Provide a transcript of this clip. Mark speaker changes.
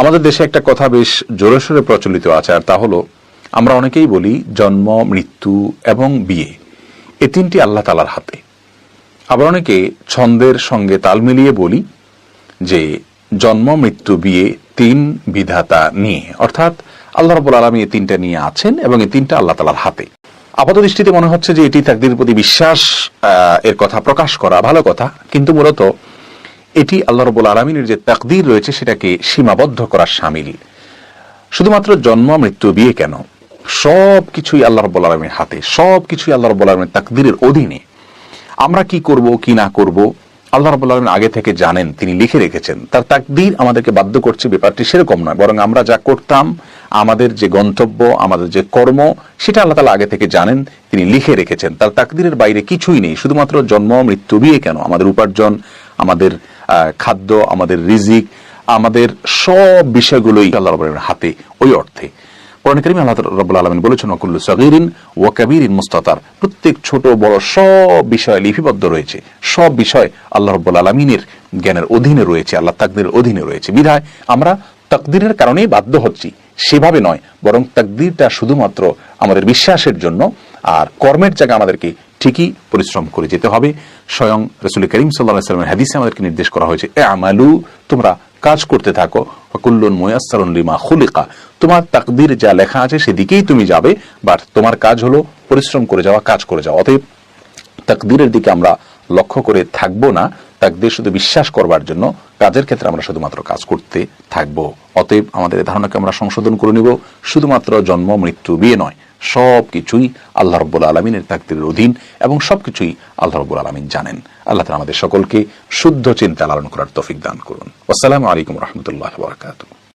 Speaker 1: আমাদের দেশে একটা কথা বেশ জোরে সোরে প্রচলিত আছে, আর তা হলো, আমরা অনেকেই বলি জন্ম, মৃত্যু এবং বিয়ে। এ তিনটি আল্লাহ তালার হাতে। আবার অনেকে ছন্দের সঙ্গে তাল মিলিয়ে বলি যে জন্ম, মৃত্যু, বিয়ে তিন বিধাতা নিয়ে। অর্থাৎ আল্লাহ রবুল আলমী এই তিনটা নিয়ে আছেন এবং এই তিনটা আল্লাহ তালার হাতে। আপাত দৃষ্টিতে মনে হচ্ছে যে এটি তাকদির প্রতি বিশ্বাস এর কথা প্রকাশ করা ভালো কথা, কিন্তু মূলত এটি আল্লাহ রবুল আলমিনের যে তাকদির রয়েছে সেটাকে সীমাবদ্ধ করার সামিল। শুধুমাত্র জন্ম, মৃত্যু, বিয়ে কেন? সব কিছুই আল্লাহ রব্বুল আলমীর হাতে সব কিছুই আল্লাহ রব্বুল আলমীর তাকদিরের অধীনে। আমরা কি করব, কি না করব, আল্লাহ রব্বুল আলমিন আগে থেকে জানেন, তিনি লিখে রেখেছেন। তার তাকদির আমাদেরকে বাধ্য করছে, ব্যাপারটি সেরকম নয়, বরং আমরা যা করতাম, আমাদের যে গন্তব্য, আমাদের যে কর্ম, সেটা আল্লাহ তালা আগে থেকে জানেন, তিনি লিখে রেখেছেন। তার তাকদিরের বাইরে কিছুই নেই, শুধুমাত্র জন্ম, মৃত্যু, বিয়ে কেন? আমাদের উপার্জন, আমাদের খাদ্য, আমাদের রিজিক, আমাদের সব বিষয়গুলোই আল্লাহ রবের হাতে ওই অর্থে। কোরআন করিম আল্লাহ রব্বুল আলমিন বলেছেন অকুল্লু সগিরিন ও কবিরিন মুস্তাতার। প্রত্যেক ছোট, বড় সব বিষয় লিপিবদ্ধ রয়েছে। সব বিষয় আল্লাহ রব্বুল আলমিনের জ্ঞানের অধীনে রয়েছে, আল্লাহ তাকদিরের অধীনে রয়েছে। বিধায় আমরা তাকদিরের কারণেই বাধ্য হচ্ছি। সেভাবে নয়, বরং তাকদিরটা শুধুমাত্র আমাদের বিশ্বাসের জন্য আর কর্মের জায়গায় আমাদেরকে ঠিকই পরিশ্রম করে যেতে হবে। স্বয়ং রসুল করিম সাল্লাহ সাল্লামের হাদিসে আমাদেরকে নির্দেশ করা হয়েছে এ আমালু তোমরা কাজ করতে থাকো কুল্লুন মুয়াসসারুন লিমা খুলিকা তোমার তাকদির যা লেখা আছে সেদিকেই তুমি যাবে বাট তোমার কাজ হলো পরিশ্রম করে যাওয়া, কাজ করে যাওয়া। অতএব তাকদিরের দিকে আমরা লক্ষ্য করে থাকব না, তাকদির শুধু বিশ্বাস করবার জন্য, কাজের ক্ষেত্রে আমরা শুধুমাত্র কাজ করতে থাকব। অতএব আমাদের ধারণাকে আমরা সংশোধন করে নিব, শুধুমাত্র জন্ম, মৃত্যু, বিয়ে নয়। সব কিছুই আল্লাহ রব্বুল আলমিনের তাকদিরের অধীন এবং সব কিছুই আল্লাহ রব্বুল আলমিন জানেন। আল্লাহ তালা আমাদের সকলকে শুদ্ধ চিন্তা লালন করার তফিক দান করুন। আসসালামু আলাইকুম রহমতুল্লাহ বরকাতুহ।